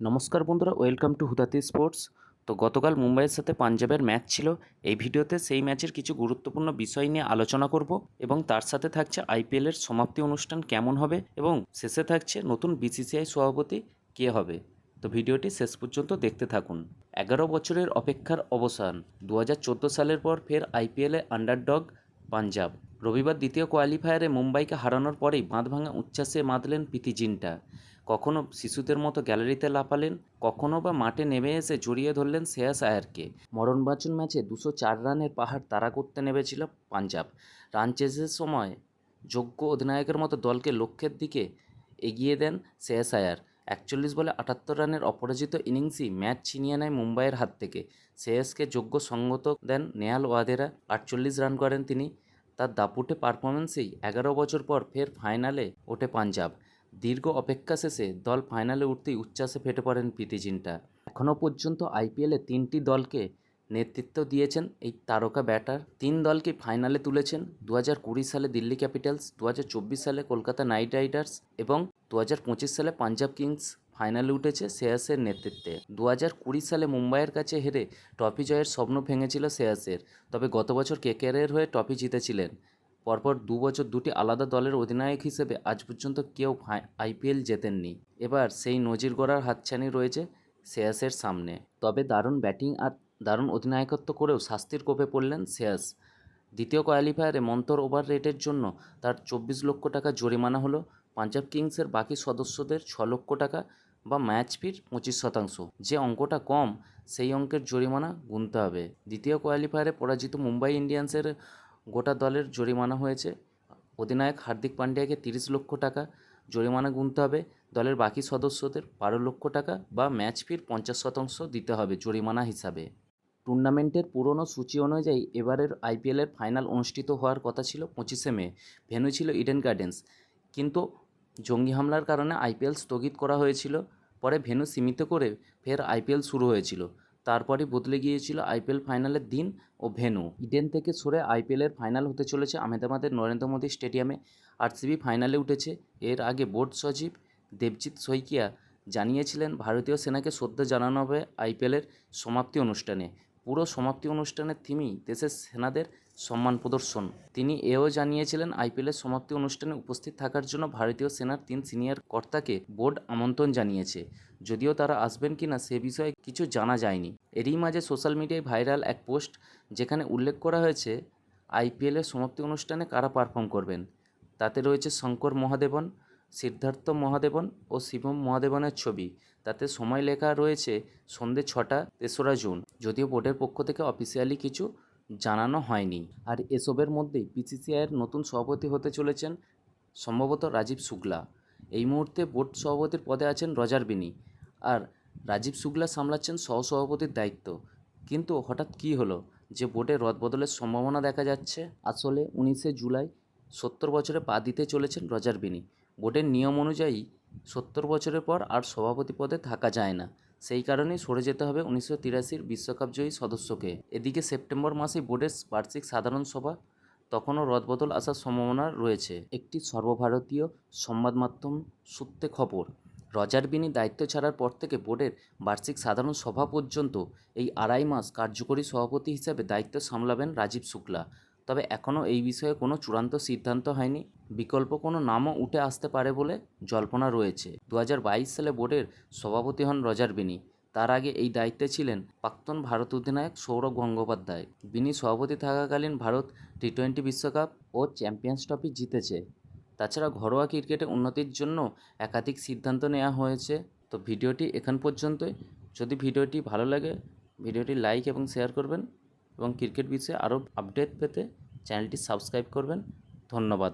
নমস্কার বন্ধুরা, welcome to হুদাতি sports. তো গতকাল মুম্বাইয়ের সাথে পাঞ্জাবের ম্যাচ ছিল। এই ভিডিওতে সেই ম্যাচের কিছু গুরুত্বপূর্ণ বিষয় নিয়ে আলোচনা করব এবং তার সাথে থাকছে আইপিএলের সমাপ্তি অনুষ্ঠান কেমন হবে এবং শেষে থাকছে নতুন বিসিসিআই সভাপতি কে হবে। তো ভিডিওটি শেষ পর্যন্ত দেখতে থাকুন। এগারো বছরের অপেক্ষার অবসান। দু হাজার চোদ্দ সালের পর ফের আইপিএলে আন্ডারডগ পাঞ্জাব। রবিবার দ্বিতীয় কোয়ালিফায়ারে মুম্বাইকে হারানোর পরেই বাঁধভাঙা উচ্ছ্বাসে মাতলেন প্রীতি জিন্টা। কখনো শিশুদের মতো গ্যালারিতে লাফালেন, কখনো বা মাঠে নেমে এসে জড়িয়ে ধরলেন শ্রেয়াস আয়ারকে। মরণবাচন ম্যাচে দুশো চার রানের পাহাড় তাড়া করতে নেমেছিল পাঞ্জাব। রান চেসের সময় যোগ্য অধিনায়কের মতো দলকে লক্ষ্যের দিকে এগিয়ে দেন শ্রেয়াস আয়ার। একচল্লিশ বলে আটাত্তর রানের অপরাজিত ইনিংসই ম্যাচ ছিনিয়ে নেয় মুম্বাইয়ের হাত থেকে। শ্রেয়াসকে যোগ্য সঙ্গত দেন নেহাল ওয়াদেরা। আটচল্লিশ রান করেন তিনি। তার দাপুটে পারফরমেন্সেই এগারো বছর পর ফের ফাইনালে ওঠে পাঞ্জাব। দীর্ঘ অপেক্ষা শেষে দল ফাইনালে উঠতেই উচ্ছ্বাসে ফেটে পড়েন প্রীতি জিন্টা এখনও পর্যন্ত আইপিএলে তিনটি দলকে নেতৃত্ব দিয়েছেন এই তারকা ব্যাটার। তিন দলকে ফাইনালে তুলেছেন দু হাজার কুড়ি সালে দিল্লি ক্যাপিটালস দু সালে কলকাতা নাইট রাইডার্স এবং দু হাজার পঁচিশ সালে পাঞ্জাব কিংস ফাইনালে উঠেছে শ্রেয়াসের নেতৃত্বে। দু হাজার কুড়ি সালে মুম্বাইয়ের কাছে হেরে ট্রফি জয়ের স্বপ্ন ভেঙেছিল শ্রেয়াসের। তবে গত বছর কেকেআরের হয়ে ট্রফি জিতেছিলেন পরপর দু বছর দুটি আলাদা দলের অধিনায়ক হিসেবে আজ পর্যন্ত কেউ আইপিএল জেতেননি। এবার সেই নজির গড়ার হাতছানি রয়েছে শ্রেয়াসের সামনে। তবে দারুণ ব্যাটিং আর দারুণ অধিনায়কত্ব করেও শাস্তির কোপে পড়লেন শ্রেয়াস। দ্বিতীয় কোয়ালিফায়ারে মন্তর ওভার রেটের জন্য তার চব্বিশ লক্ষ টাকা জরিমানা হলো পাঞ্জাব কিংসের বাকি সদস্যদের ছ লক্ষ টাকা বা ম্যাচ ফির পঁচিশ শতাংশ। যে অঙ্কটা কম, সেই অঙ্কের জরিমানা গুনতে হবে। দ্বিতীয় কোয়ালিফায়ারে পরাজিত মুম্বাই ইন্ডিয়ান্সের গোটা দলের জরিমানা হয়েছে। অধিনায়ক হার্দিক পান্ডিয়াকে তিরিশ লক্ষ টাকা জরিমানা গুনতে হবে। দলের বাকি সদস্যদের বারো লক্ষ টাকা বা ম্যাচ ফির পঞ্চাশ শতাংশ দিতে হবে জরিমানা হিসাবে। টুর্নামেন্টের পুরনো সূচি অনুযায়ী এবারের আইপিএলের ফাইনাল অনুষ্ঠিত হওয়ার কথা ছিল পঁচিশে মে। ভেন্যু ছিল ইডেন গার্ডেন্স। কিন্তু জঙ্গি হামলার কারণে আইপিএল স্থগিত করা হয়েছিল। পরে ভেন্যু সীমিত করে ফের আইপিএল শুরু হয়েছিল। তারপরে বদলে গিয়েছিল আইপিএল ফাইনালের দিন ও ভেনু ইডেন থেকে সরে আইপিএলের ফাইনাল হতে চলেছে আহমেদাবাদের নরেন্দ্র মোদী স্টেডিয়ামে। আরসিবি ফাইনালে উঠেছে। এর আগে বোর্ড সচিব দেবজিৎ শইকিয়া জানিয়েছিলেন, ভারতীয় সেনাকে শ্রদ্ধা জানানো হবে আইপিএলের সমাপ্তি অনুষ্ঠানে। পুরো সমাপ্তি অনুষ্ঠানের থিমই দেশের সেনাদের সম্মান প্রদর্শন। তিনি এও জানিয়েছিলেন আইপিএলের সমাপ্তি অনুষ্ঠানে উপস্থিত থাকার জন্য ভারতীয় সেনার তিন সিনিয়র কর্তাকে বোর্ড আমন্ত্রণ জানিয়েছে। যদিও তারা আসবেন কি না সে বিষয়ে কিছু জানা যায়নি। এরই মাঝে সোশ্যাল মিডিয়ায় ভাইরাল এক পোস্ট যেখানে উল্লেখ করা হয়েছে আইপিএলের সমাপ্তি অনুষ্ঠানে কারা পারফর্ম করবেন? তাতে রয়েছে শঙ্কর মহাদেবন, সিদ্ধার্থ মহাদেবন ও শিবম মহাদেবনের ছবি। তাতে সময় লেখা রয়েছে সন্ধে ছটা তেসরা জুন। যদিও বোর্ডের পক্ষ থেকে অফিসিয়ালি কিছু জানানো হয়নি। আর এসবের মধ্যেই বিসিসিআইয়ের নতুন সভাপতি হতে চলেছেন সম্ভবত রাজীব শুক্লা। এই মুহূর্তে বোর্ড সভাপতির পদে আছেন রজার বিনি। আর রাজীব শুক্লা সামলাচ্ছেন সহসভাপতির দায়িত্ব। কিন্তু হঠাৎ কী হলো? যে বোর্ডে রদবদলের সম্ভাবনা দেখা যাচ্ছে? আসলে উনিশে জুলাই সত্তর বছরে পা দিতে চলেছেন রজার বিনি। বোর্ডের নিয়ম অনুযায়ী সত্তর বছরের পর আর সভাপতি পদে থাকা যায় না। সেই কারণেই সরে যেতে হবে উনিশশো তিরাশির বিশ্বকাপজয়ী সদস্যকে। এদিকে সেপ্টেম্বর মাসে বোর্ডের বার্ষিক সাধারণ সভা, তখনও রদবদল আসার সম্ভাবনা রয়েছে। একটি সর্বভারতীয় সংবাদ মাধ্যম সূত্রে খবর, রজার বিনি দায়িত্ব ছাড়ার পর থেকে বোর্ডের বার্ষিক সাধারণ সভা পর্যন্ত এই আড়াই মাস কার্যকরী সভাপতি হিসাবে দায়িত্ব সামলাবেন রাজীব শুক্লা। তবে এখনও এই বিষয়ে কোনো চূড়ান্ত সিদ্ধান্ত হয়নি। বিকল্প কোনো নামও উঠে আসতে পারে বলে জল্পনা রয়েছে। দু হাজার বাইশ সালে বোর্ডের সভাপতি হন রজার বিনি। তার আগে এই দায়িত্বে ছিলেন প্রাক্তন ভারত অধিনায়ক সৌরভ গঙ্গোপাধ্যায়। বিনি সভাপতি থাকাকালীন ভারত টি টোয়েন্টি বিশ্বকাপ ও চ্যাম্পিয়ন্স ট্রফি জিতেছে। তাছাড়া ঘরোয়া ক্রিকেটে উন্নতির জন্য একাধিক সিদ্ধান্ত নেওয়া হয়েছে। তো ভিডিওটি এখান পর্যন্তই। যদি ভিডিওটি ভালো লাগে, ভিডিওটি লাইক এবং শেয়ার করবেন। এবং ক্রিকেট বিষয়ে আরও আপডেট পেতে চ্যানেলটি সাবস্ক্রাইব করবেন। ধন্যবাদ।